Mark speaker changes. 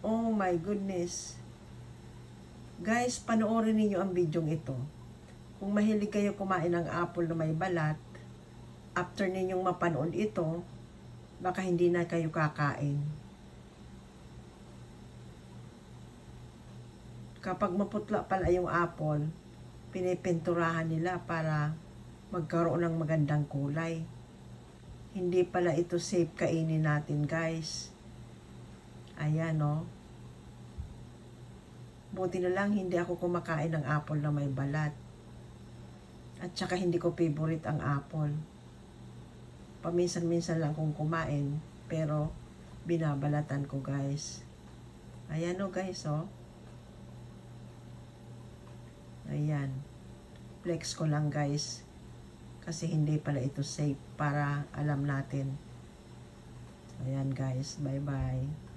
Speaker 1: Oh my goodness. Guys, panoorin ninyo ang video ito. Kung mahilig kayo kumain ng apple na may balat, after ninyong mapanood ito, baka hindi na kayo kakain. Kapag maputla pala yung apple, pinipinturahan nila para magkaroon ng magandang kulay. Hindi pala ito safe kainin natin, guys. Ayan, no. Buti na lang hindi ako kumakain ng apple na may balat. At saka hindi ko favorite ang apple. Paminsan-minsan lang kong kumain, pero binabalatan ko, guys. Ayan, no, guys, oh. Ayan. Flex ko lang, guys kasi hindi pala ito safe para alam natin. Ayan guys, bye bye.